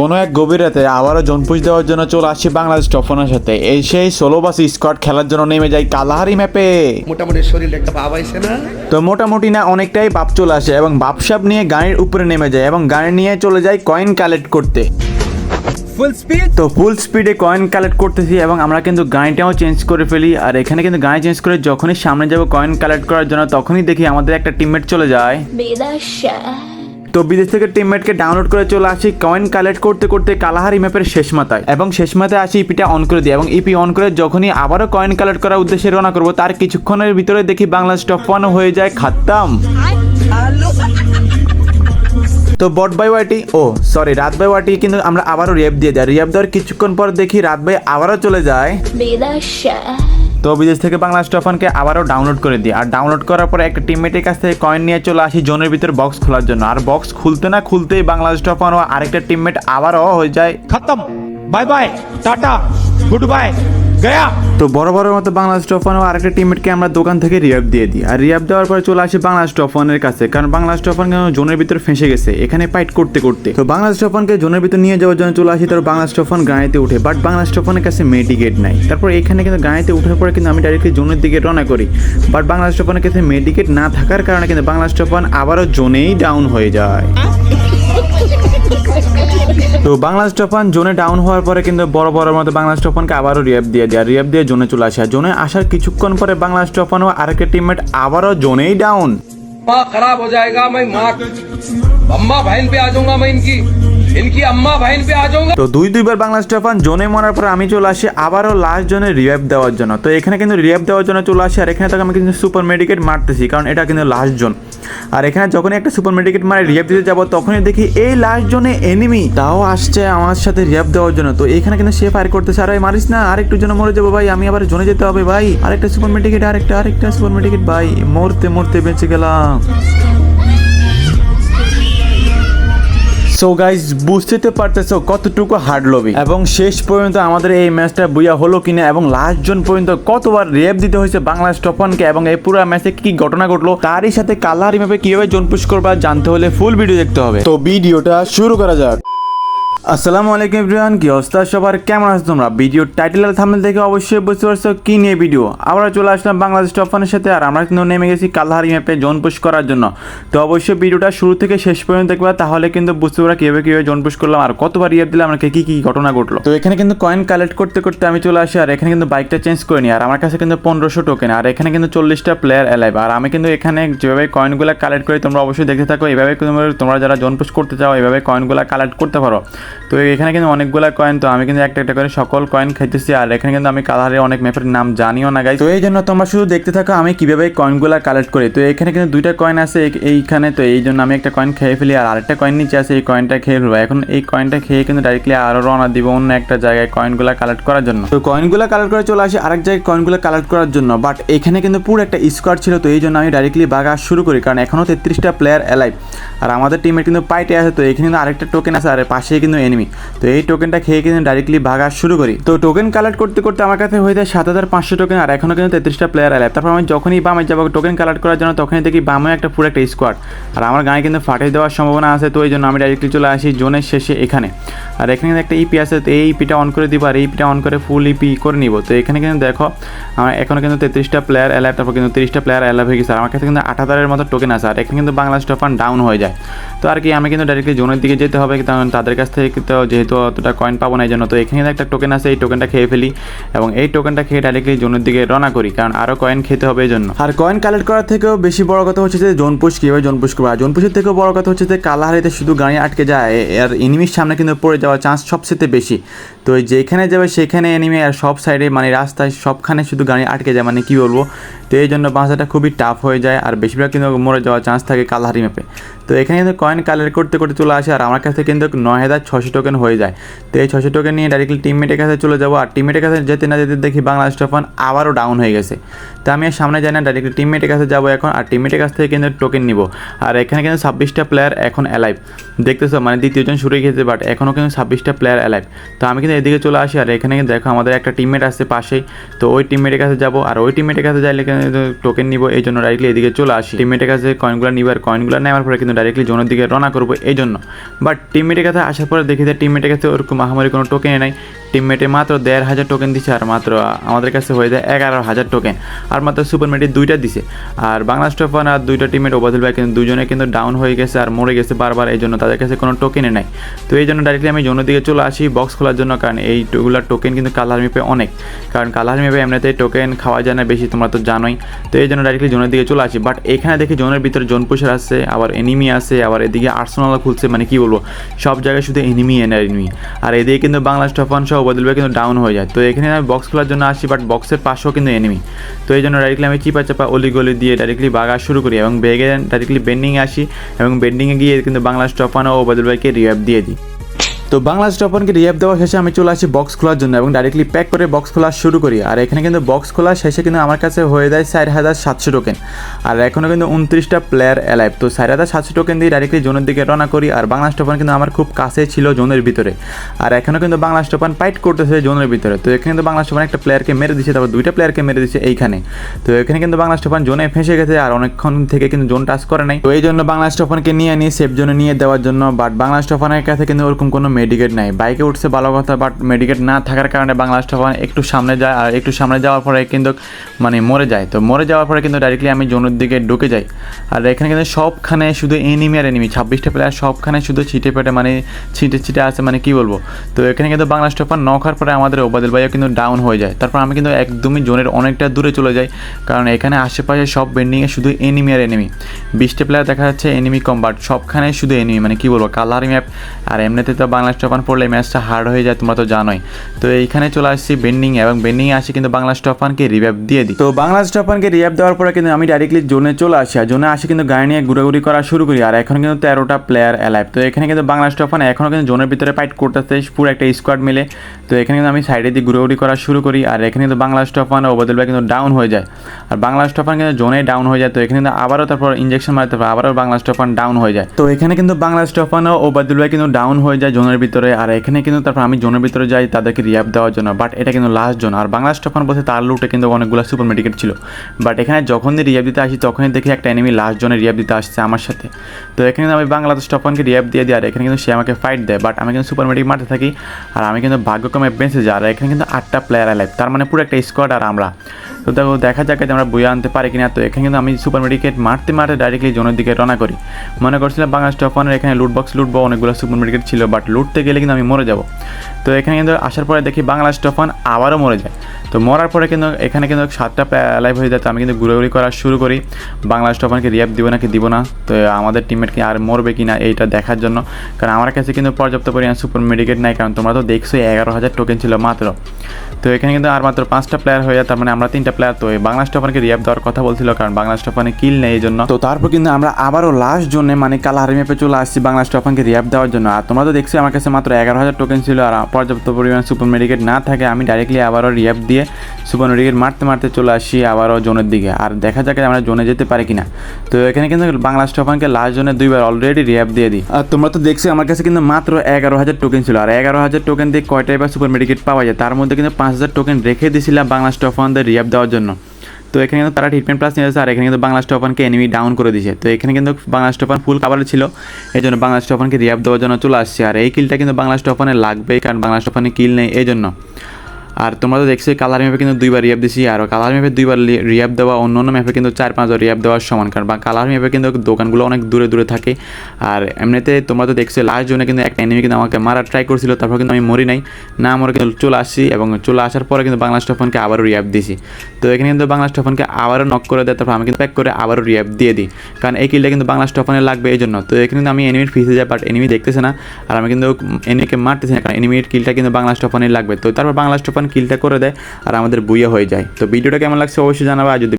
কোনো এক গভীর রাতে আবারও জনপুষ দেওয়ার জন্য চলে আসছি বাংলাদেশ টফনের সাথে। এই সেই ষোলো বাস স্কট খেলার জন্য নেমে যায় কালাহারি ম্যাপে মোটামুটি শরীর একটা ভাব আইছে না? তো মোটামুটি না অনেকটাই বাপ চলে আসে এবং বাপসাপ নিয়ে গাড়ির উপরে নেমে যায় এবং গাড়ি নিয়ে চলে যায় কয়েন কালেক্ট করতে। ফুল স্পিড তো ফুল স্পিডে কয়েন কালেক্ট করতেছি এবং আমরা কিন্তু গাড়িটাও চেঞ্জ করে ফেলি। আর এখানে কিন্তু গাড়ি চেঞ্জ করে যখনই সামনে যাব কয়েন কালেক্ট করার জন্য তখনই দেখি আমাদের একটা টিমমেট চলে যায়। তো বিদেশ থেকে টিমমেটকে ডাউনলোড করে চলে আসি কয়েন কালেক্ট করতে করতে কালাহারি ম্যাপের শেষ মাথায়। এবং শেষ মাথায় আসি ইপিটা অন করে দিই এবং ইপি অন করে যখনই আবারও কয়েন কালেক্ট করার উদ্দেশ্যে রওনা করব, তার কিছুক্ষণের ভিতরে দেখি বাংলাদেশ টপ ওয়ান হয়ে যায় খাত্তাম তো বট বাই ওয়াটি ও সরি রাত বাই ওয়াটি কিন্তু আমরা আবারও রিয়াপ দিয়ে যাই। রিয়াপ দেওয়ার কিছুক্ষণ পর দেখি রাত বাই আবারও চলে যায়। তো বিদেশ থেকে বাংলা স্টফানকে আবারও ডাউনলোড করে দিই। আর ডাউনলোড করার পর একটা টিমমেটের কাছ থেকে কয়েন নিয়ে চলে আসি জোনের ভিতরে বক্স খোলার জন্য। আর বক্স খুলতে না খুলতেই বাংলা স্টফান ও আরেকটা টিমমেট আবারও হয়ে যায়। খতম। Bye bye tata good bye गया তো বড় বড় মতো বাংলা স্টফান ও আরেকটা টিমমেটকে আমরা দোকান থেকে রিয়াব দিয়ে দিই। আর রিয়াব দেওয়ার পরে চলে আসি বাংলা স্টফানের কাছে কারণ বাংলা স্টফান কেন জোনের ভিতর ফেঁসে গেছে এখানে ফাইট করতে করতে। তো বাংলা স্টফানকে জোনের ভিতর নিয়ে যাওয়ার জন্য চলে আসি তার বাংলা স্টফান গাড়িতে উঠে। বাট বাংলা স্টফানের কাছে মেডিকেট নাই। তারপর এখানে কিন্তু গাড়িতে উঠার পরে কিন্তু আমি ডাইরেক্টলি জোনের দিকে রওনা করি। বাট বাংলা স্টফানের কাছে মেডিকেট না থাকার কারণে কিন্তু বাংলা স্টফান আবারও জোনেই ডাউন হয়ে যায়। তো বাংলা স্টফান জোনে ডাউন হওয়ার পরে কিন্তু বড় বড় মতো বাংলা স্টফানকে আবারও রিয়াব দিয়ে দেয় রিয়াব দিয়ে জোনে চলে আসে আর জোনে আসার কিছুক্ষণ পরে বাংলা স্টফান ও আরেকটা টিমমেট আবারও জোনেই ডাউন माँ खराब हो जाएगा मैं माँ अम्मा बहन पे आ जाऊंगा मैं इनकी তো দুই দুইবার বাংলা স্টাফান জোনে মরার পর আমি চলে আসি আবারও লাস্ট জোনে রিভাইভ দেওয়ার জন্য তো এখানে কিন্তু রিভাইভ দেওয়ার জন্য চলে আসি আর এখানে তাকে আমি কিন্তু সুপার মেডিকেট মারতেছি কারণ এটা কিন্তু লাস্ট জোন আর এখানে যখনই একটা সুপার মেডিকেট মারে রিয়াব দিতে যাব তখনই দেখি এই লাস্ট জোনে এনিমি তাও আসছে আমার সাথে রিয়াব দেওয়ার জন্য তো এখানে কিন্তু সে ফায়ার করতেছে আর মারিস না আরেকটু জন্য মরে যাব ভাই আমি আবার জোনে যেতে হবে ভাই আরেকটা সুপার মেডিকেট আরেকটা আরেকটা সুপার মেডিকেট ভাই মরতে মরতে বেঁচে গেলাম সো গাইজ বুঝতে পারতেছো কতটুকু হার্ড লবি এবং শেষ পর্যন্ত আমাদের এই ম্যাচটা বুয়া হলো কিনা এবং লাস্ট জন পর্যন্ত কতবার রেপ দিতে হয়েছে বাংলা স্টপনকে এবং এই পুরো ম্যাচে কি ঘটনা ঘটলো, তারই সাথে কালার ম্যাপে কীভাবে জোন পুশ করবা জানতে হলে ফুল ভিডিও দেখতে হবে। তো ভিডিওটা শুরু করা যাক। আসসালামু আলাইকুম এভরিওয়ান, কি অবস্থা? সবার কেমন আছো তোমরা? ভিডিও টাইটেল আর থাম্বনেল দেখে অবশ্যই বুঝতে পারছ কি নিয়ে ভিডিও আমরা চলে আসলাম বাংলাদেশ টফানের সাথে, আর আমরা কিন্তু নেমে গেছি কালহারি ম্যাপে জোন পুশ করার জন্য। তো অবশ্যই ভিডিওটা শুরু থেকে শেষ পর্যন্ত দেখবা, তাহলে কিন্তু বুঝতে পারবা কীভাবে কীভাবে জোন পুশ করলাম, আর কতবার ইয়ে দিলাম, আমাকে কি কি ঘটনা ঘটলো। তো এখানে কিন্তু কয়েন কালেক্ট করতে করতে আমি চলে আসি, আর এখানে কিন্তু বাইকটা চেঞ্জ করে নিই, আর আমার কাছে কিন্তু পনেরোশো টোকেন আর এখানে কিন্তু চল্লিশটা প্লেয়ার অ্যালাইভ আর আমি কিন্তু এখানে যেভাবে কয়েনগুলো কালেক্ট করি, তোমরা অবশ্যই দেখতে থাকো, এভাবে তোমরা যারা জোন পুশ করতে চাও, এভাবে কয়েনগুলো কালেক্ট করতে পারো। তো এখানে কিন্তু অনেকগুলা কয়েন তো আমি কিন্তু একটা একটা করে সকল কয়েন খাইতেছি। আর এখানে কিন্তু আমি কালারের অনেক ম্যাপের নাম জানিও না গাই তো এই জন্য তোমরা শুধু দেখতে থাকো, আমি কীভাবে কয়েনগুলো কালেক্ট করি। তো এখানে কিন্তু দুইটা কয়েন আছে এইখানে, তো এই জন্য আমি একটা কয়েন খেয়ে ফেলি। আর আরেকটা কয়েন নিচে আছে, এই কয়েনটা খেয়ে ফেলব। এখন এই কয়েনটা খেয়ে কিন্তু ডাইরেক্টলি আরও রওনা দিব অন্য একটা জায়গায় কয়েনগুলো কালেক্ট করার জন্য। তো কয়েনগুলো কালেক্ট করে চলে আসি আরেক জায়গায় কয়েনগুলো কালেক্ট করার জন্য। বাট এখানে কিন্তু পুরো একটা স্কোয়াড ছিল, তো এই জন্য আমি ডাইরেক্টলি বাগা শুরু করি। কারণ এখনও তেত্রিশটা প্লেয়ার অ্যালাইভ আর আমাদের টিমের কিন্তু পাইটে আছে, তো এখানে কিন্তু আরেকটা টোকেন আছে। আর পাশেই কিন্তু এনিমি তো এই টোকেনটা খেয়ে কিন্তু ডাইরেক্টলি ভাগা শুরু করি। তো টোকেন কালেক্ট করতে করতে আমার কাছে হয়ে যায় সাত হাজার পাঁচশো টোকেন আর এখনও কিন্তু তেত্রিশটা প্লেয়ার অ্যালাইভ তারপর আমি যখনই বামে যাব টোকেন কালেক্ট করার জন্য তখনই দেখি বামে একটা পুরো একটা স্কোয়াড আর আমার গায়ে কিন্তু ফাটিয়ে দেওয়ার সম্ভাবনা আছে, তো এই জন্য আমি ডাইরেক্টলি চলে আসি জোনের শেষে এখানে। আর এখানে কিন্তু একটা ইপি আছে, তো এই ইপিটা অন করে দিব, আর এই ইপিটা অন করে ফুল ইপি করে নিব। তো এখানে কিন্তু দেখো, আমার এখনও কিন্তু তেত্রিশটা প্লেয়ার অ্যালাইভ তারপর কিন্তু তিরিশটা প্লেয়ার অ্যালাইভ হয়ে গেছে। আর আমার কাছে কিন্তু আট হাজারের মতো টোকেন আছে, আর এখানে কিন্তু বাংলা স্টফান ডাউন হয়ে যায়। তো আর কি, আমি কিন্তু ডাইরেক্টলি জোনের দিকে যেতে হবে, কারণ তাদের কাছ থেকে তো যেহেতু অতটা কয়েন পাবো না এই জন্য তো এখানে একটা টোকেন আছে, এই টোকেনটা খেয়ে ফেলি এবং এই টোকেনটা খেয়ে ডাইরেক্টলি জোনের দিকে রওনা করি, কারণ আরও কয়েন খেতে হবে এই জন্য আর কয়েন কালেক্ট করার থেকেও বেশি বড় কথা হচ্ছে যে জোন পুশ কীভাবে জোন পুশ করব, আর জোন পুশের থেকেও বড় কথা হচ্ছে যে কালাহারিতে শুধু গাড়ি আটকে যায়, আর এনিমির সামনে কিন্তু পড়ে যাওয়ার চান্স সবচেয়ে বেশি। তো যেখানে যাবে সেখানে এনিমি আর সব সাইডে মানে রাস্তায় সবখানে শুধু গাড়ি আটকে যায় মানে কী বলব? তো এই জন্য বাঁচাটা খুবই টাফ হয়ে যায়, আর বেশিরভাগ কিন্তু মরে যাওয়ার চান্স থাকে কালাহারি ম্যাপে তো এখানে কিন্তু কয়েন কালেক্ট করতে করতে চলে আসে, আর আমার কাছে কিন্তু নয় হাজার ছশো টোকেন হয়ে যায়। তো এই ছশো টোকেন নিয়ে ডাইরেক্টলি টিমমেটের কাছে চলে যাব। আর টিমমেটের কাছে যেতে না যেতে দেখি বাংলাদেশ টোফান আবারও ডাউন হয়ে গেছে। তো আমি সামনে যাই না ডাইরেক্টলি টিমমেটের কাছে যাব এখন, আর টিমমেটের কাছ থেকে কিন্তু টোকেন নিব। আর এখানে কিন্তু ছাব্বিশটা প্লেয়ার এখন অ্যালাইভ দেখতেছো মানে দ্বিতীয়জন শুরু গেছে বাট এখনও কিন্তু ছাব্বিশটা প্লেয়ার অ্যালাইভ তো আমি কিন্তু এদিকে চলে আসি, আর এখানে দেখো আমাদের একটা টিমমেট আছে পাশেই। তো ওই টিমমেটের কাছে যাব, আর ওই টিমমেটের কাছে যাইলে কিন্তু টোকেন নিব, এই জন্য ডাইরেক্টলি এদিকে চলে আসি। টিমমেটের কাছে কয়েনগুলো নিব, আর কয়েনগুলো নেওয়ার পরে কিন্তু ডাইরেক্টলি জোনের দিকে রওনা করব, এই জন্য। বাট টিমমেটের কাছে আসার পরে দেখি যে টিমমেটের কাছে ওরকম মহামারী কোনো টোকেন নাই। টিমমেটে মাত্র দেড় হাজার টোকেন দিচ্ছে আর মাত্র আমাদের কাছে হয়ে যায় এগারো হাজার টোকেন আর মাত্র সুপার মেটে দুইটা দিছে। আর বাংলা স্টফান আর দুইটা টিমের ওবাদুল ভাই কিন্তু দুজনে কিন্তু ডাউন হয়ে গেছে আর মরে গেছে বারবার, এই জন্য তাদের কাছে কোনো টোকেনে নাই। তো এই জন্য ডাইরেক্টলি আমি জোনের দিকে চলে আসি বক্স খোলার জন্য, কারণ এইগুলোর টোকেন কিন্তু কালার মেপে অনেক। কারণ কালার মেপে এমনিতে টোকেন খাওয়া যায় না বেশি, তোমরা তো জানোই। তো এই জন্য ডাইরেক্টলি জোনের দিকে চলে আসি। বাট এখানে দেখি জোনের ভিতরে জোন পুষার আছে, আবার এনিমি আছে, আবার এদিকে আর্সেনাল খুলছে মানে কি বলব? সব জায়গায় শুধু এনিমি এনিমি আর এদিকে কিন্তু বাংলা স্টফান সহ ওবাদুল ভাই কিন্তু ডাউন হয়ে যায়। তো এখানে আমি বক্স খোলার জন্য আসি বাট বক্সের পাশেও কিন্তু এনিমি তো এই জন্য ডাইরেক্টলি আমি চিপা চাপা অলি গলি দিয়ে ডাইরেক্টলি বাগা শুরু করি এবং বেগে ডাইরেক্টলি বেন্ডিংয়ে আসি এবং বেন্ডিংয়ে গিয়ে কিন্তু বাংলা স্টপানো ও বাদুল ভাইকে রিয়াব দিয়ে দিই। তো বাংলা স্টপনকে রিয়াপ দেওয়া শেষে আমি চলে আসি বক্স খোলার জন্য এবং ডাইরেক্টলি প্যাক করে বক্স খোলা শুরু করি। আর এখানে কিন্তু বক্স খোলা শেষে কিন্তু আমার কাছে হয়ে যায় চার হাজার সাতশো টোকেন আর এখনও কিন্তু উনত্রিশটা প্লেয়ার অ্যালাইভ তো চার হাজার সাতশো টোকেন দিয়ে ডাইরেক্টলি জোনের দিকে রওনা করি। আর বাংলা স্টপন কিন্তু আমার খুব কাছে ছিল জোনের ভিতরে। আর এখনও কিন্তু বাংলা স্টপন ফাইট করতেছে জোনের ভিতরে। তো এখানে কিন্তু বাংলা স্টপন একটা প্লেয়ারকে মেরে দিচ্ছে তারপর দুইটা প্লেয়ারকে মেরে দিচ্ছে এইখানে। তো এখানে কিন্তু বাংলা স্টপন জোনে ফেঁসে গেছে আর অনেকক্ষণ থেকে কিন্তু জোন টাচ করে নাই। তো এই জন্য বাংলা স্টপনকে নিয়ে নিয়ে সেফ জোনে নিয়ে দেওয়ার জন্য। বাট বাংলা স্টপনের কাছে কিন্তু ওরকম কোনো মেডিকেট নাই। বাইকে উঠছে ভালো কথা বাট মেডিকেট না থাকার কারণে বাংলা স্টপন একটু সামনে যায়, আর একটু সামনে যাওয়ার পরে কিন্তু মানে মরে যায়। তো মরে যাওয়ার পরে কিন্তু ডাইরেক্টলি আমি জোনের দিকে ঢুকে যাই। আর এখানে কিন্তু সবখানে শুধু এনিমি আর এনিমি ছাব্বিশটা প্লেয়ার সবখানে শুধু ছিটে পেটে মানে ছিটে ছিটে আছে মানে কি বলব? তো এখানে কিন্তু বাংলা স্টপার নখার পরে আমাদের ওবাদুল ভাইও কিন্তু ডাউন হয়ে যায়। তারপর আমি কিন্তু একদমই জোনের অনেকটা দূরে চলে যাই, কারণ এখানে আশেপাশে সব বেন্ডিংয়ে শুধু এনিমি আর এনিমি বিশটা প্লেয়ার দেখা যাচ্ছে এনিমি কম বাট সবখানে শুধু এনিমি মানে কি বলব? কালার ম্যাপ আর এমনিতে তো বাংলা স্টপান পড়লে ম্যাচটা হার্ড হয়ে যায়, তোমরা তো জানোই। তো এইখানে চলে আসছি বেন্ডিং এবং বেন্ডিংয়ে আসি কিন্তু বাংলা স্টপানকে রিভ্যাপ দিয়ে দিই। তো বাংলা স্টপানকে রিভ্যাপ দেওয়ার পরে কিন্তু আমি ডাইরেক্টলি জোনে চলে আসি, আর জোনে আসি কিন্তু গাড়ি নিয়ে ঘুরাঘুরি করা শুরু করি, আর এখন কিন্তু তেরোটা প্লেয়ার অ্যালাইভ তো এখানে কিন্তু বাংলা স্টপান এখনও কিন্তু জোনের ভিতরে ফাইট করতেছে, পুরো একটা স্কোয়াড মিলে। তো এখানে কিন্তু আমি সাইডে দিয়ে ঘুরাঘুরি করা শুরু করি, আর এখানে কিন্তু বাংলা স্টপান ও বদল ভাই কিন্তু ডাউন হয়ে যায়। আর বাংলা স্টপান কিন্তু জোনে ডাউন হয়ে যায়, তো এখানে কিন্তু আবারও তারপর ইঞ্জেকশন মারতে পারে আবারও বাংলা স্টপান ডাউন হয়ে যায়। তো এখানে কিন্তু বাংলা স্টপান ও ওবাদুল কিন্তু ডাউন হয়ে যায় জোনের ভিতরে, আর এখানে কিন্তু তারপর আমি জোনের ভিতরে যাই, তাদেরকে রিয়াপ দেওয়ার জন্য। বাট এটা কিন্তু লাস্ট জোন। আর বাংলা স্টপান বলতে তার লুটে কিন্তু অনেকগুলো সুপার মেডিকেট ছিল। বাট এখানে যখনই রিয়াপ দিতে আসি, তখনই দেখি একটা এনিমি লাস্ট জোনে রিয়াপ দিতে আসছে আমার সাথে। তো এখানে আমি বাংলাদেশ স্টপানকে রিয়াপ দিয়ে দিই, আর এখানে কিন্তু সে আমাকে ফাইট দেয়। বাট আমি কিন্তু সুপার মেডিক মারতে থাকি, আর আমি কিন্তু ভাগ্যক্রমে বেঁচে যাই। আর এখানে কিন্তু আটটা প্লেয়ার অ্যালাইভ তার মানে পুরো একটা স্কোয়াড আর আমরা। তো দেখো, দেখা যাক যে আমরা বইয়ে আনতে পারি কিনা। তো এখানে কিন্তু আমি সুপার মেডিকেট মারতে মারতে ডাইরেক্টলি জোনের দিকে রওনা করি। মনে করছিলাম বাংলা স্টফানের এখানে লুট বক্স লুটবো অনেকগুলো সুপার মেডিকেট ছিল বাট লুটতে গেলে কিন্তু আমি মরে যাব। তো এখানে কিন্তু আসার পরে দেখি বাংলা স্টফান আবারও মরে যায়। তো মরার পরে কিন্তু এখানে কিন্তু সাতটা লাইভ হয়ে যায়, তো আমি কিন্তু ঘুরাঘুরি করা শুরু করি। বাংলা স্টফানকে রিয়াপ দিব নাকি দিব না, তো আমাদের টিমমেট কি আর মরবে কি না এইটা দেখার জন্য। কারণ আমার কাছে কিন্তু পর্যাপ্ত পরিমাণ সুপার মেডিকেট নাই, কারণ তোমরা তো দেখছ এগারো হাজার টোকেন ছিল মাত্র। তো এখানে কিন্তু আর মাত্র পাঁচটা প্লেয়ার হয়ে তার মানে আমরা তিনটা প্লেয়ার তো বাংলা স্টফানকে রিয়াপ দেওয়ার কথা বলছিল, কারণ বাংলা স্টফানে কিল নেই এই জন্য। তো তারপর কিন্তু আমরা আবারও লাস্ট জন্য মানে কালার ম্যাপে চলে আসছি বাংলা স্টফানকে রিয়াপ দেওয়ার জন্য। আর তোমরা তো দেখছ, আমার কাছে মাত্র এগারো হাজার টোকেন ছিল, আর পর্যাপ্ত পরিমাণ সুপার মেডিকেট না থাকে, আমি ডাইরেক্টলি আবারও রিয়াপ দিয়ে সুপার মেডিকেট মারতে মারতে চলে আসি আবারও জোনের দিকে। আর দেখা যাক আমরা জোনে যেতে পারি কিনা। তো এখানে কিন্তু বাংলা স্টফানকে লাস্ট জোনে দুইবার অলরেডি রিয়াপ দিয়ে দিই। আর তোমরা তো দেখছ, আমার কাছে কিন্তু মাত্র এগারো হাজার টোকেন ছিল, আর এগারো হাজার টোকেন দিয়ে কয়টা এবার সুপার মেডিকেট পাওয়া যায়, তার মধ্যে কিন্তু পাঁচ হাজার টোকেন রেখে দিয়েছিলাম বাংলা স্টফানদের রিয়াপ দেওয়ার জন্য। তো এখানে কিন্তু তারা ট্রিটমেন্ট প্লাস নিয়েছে, আর এখানে কিন্তু বাংলা স্টপানকে এনিমি ডাউন করে দিয়েছে। তো এখানে কিন্তু বাংলা স্টপান ফুল কাভারে ছিল, এই জন্য বাংলা স্টপানকে রিয়াপ দেওয়ার জন্য চলে আসছে। আর এই কিলটা কিন্তু বাংলা স্টপানে লাগবেই, কারণ বাংলা স্টপানে কিল নেই এই জন্য আর তোমরা তো দেখছ কালার ম্যাপে কিন্তু দুইবার রিয়াপ দিছি, আর কালার ম্যাপে দুইবার রিয়াপ দেওয়া, অন্য অন্য ম্যাপে কিন্তু চার, পাঁচবার রিয়াপ দেওয়ার সমান, কারণ বা কালার ম্যাপে কিন্তু দোকানগুলো অনেক দূরে দূরে থাকে। আর এমনিতে তোমরা তো দেখছ লাস্ট জোনে কিন্তু একটা এনিমি কিন্তু আমাকে মারার ট্রাই করছিল, তারপর কিন্তু আমি মরি নাই। না আমরা কিন্তু চলে আসছি এবং চলে আসার পরে কিন্তু বাংলা স্টফনকে আবারও রিয়াপ দিছি। তো এখানে কিন্তু বাংলা স্টফনকে আবারও নক করে দেয়, তারপর আমি কিন্তু প্যাক করে আবারও রিয়াপ দিয়ে দিই। কারণ এই কিলটা কিন্তু বাংলা স্টফনে লাগবে এই জন্য তো এখানে কিন্তু আমি এনিমির ফিসে যাই বাট এনিমি দেখতেছে না। আর আমি কিন্তু এনিমিকে মারতেছি না, কারণ এনিমির কিলটা কিন্তু বাংলা স্টফনে লাগবে। তো তারপর বাংলা স্টফন কিলটা করে দেয় আর আমাদের বুয়ে হয়ে যায়। তো ভিডিওটা কেমন লাগছে অবশ্যই জানাবা, আর যদি